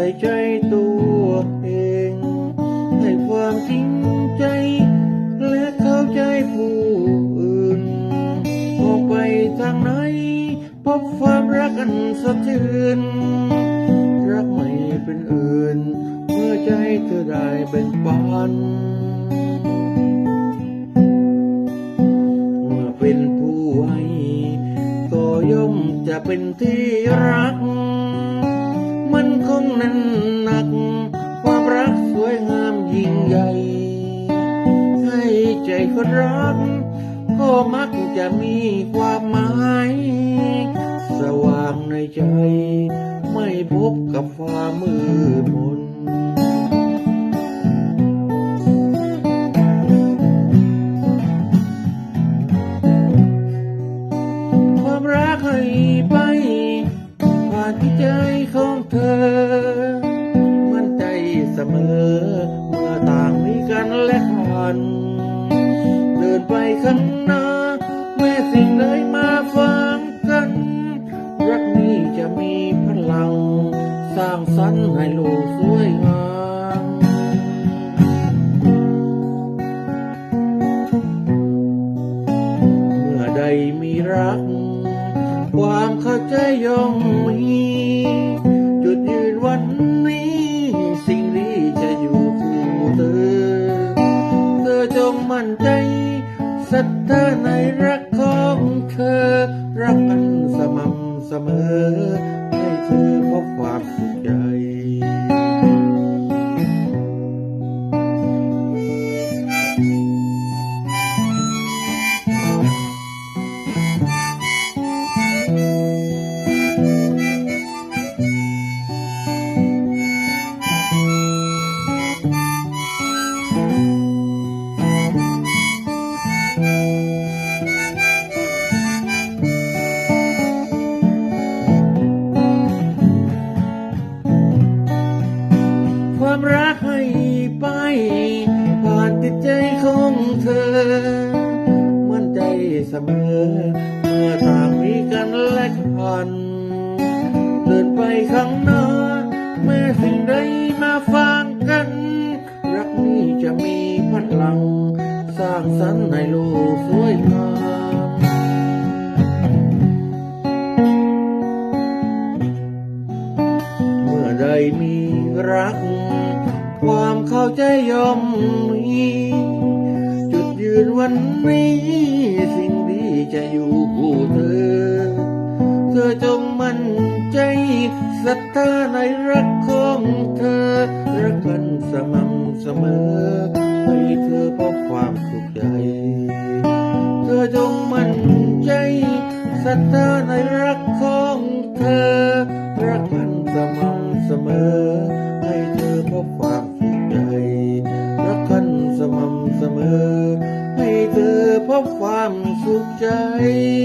ส่ใจตัวเอง ให้ความจริงใจ และเข้าใจผู้อื่นออกไปทางไหน พบความรักอันสะเทือนรักไม่เป็นอื่น เมื่อใจเธอได้เป็นปันเมื่อเป็นผู้ให้ก็ย่อมจะเป็นที่รัก มันคงนั้นหนัก ความรักสวยงามยิ่งใหญ่ ให้ใจคนรัก ก็มักจะมีความหมาย สว่างในใจ ไม่พบกับความืดมน ความเข้าใจย่อมมี จุดยืนวันนี้ สิ่งนี้จะอยู่คู่เธอ เธอจงมั่นใจศรัทธาในรักของเธอ รักมันสม่ำเสมอ ให้เธอพบความสุขใจ ความรักให้ไปผ่านติดใจของเธอ มั่นใจเสมอ เมื่อต่างมีกันและกันเดินไปข้างหน้าแม้สิ่งใดมาฟังกัน รักนี้จะมีพลัง สร้างสรรค์ให้โลกสวยงามเมื่อใดมีรัก เข้าใจยอมมีจุดยืนวันนี้ สิ่งดีจะอยู่คู่เธอ เธอจงมั่นใจศรัทธาในรักของเธอ รักกันสม่ำเสมอให้เธอพบความสุขใจ เธอจงมั่นใจศรัทธาในรักของเธอ รักกันสม่ำ ส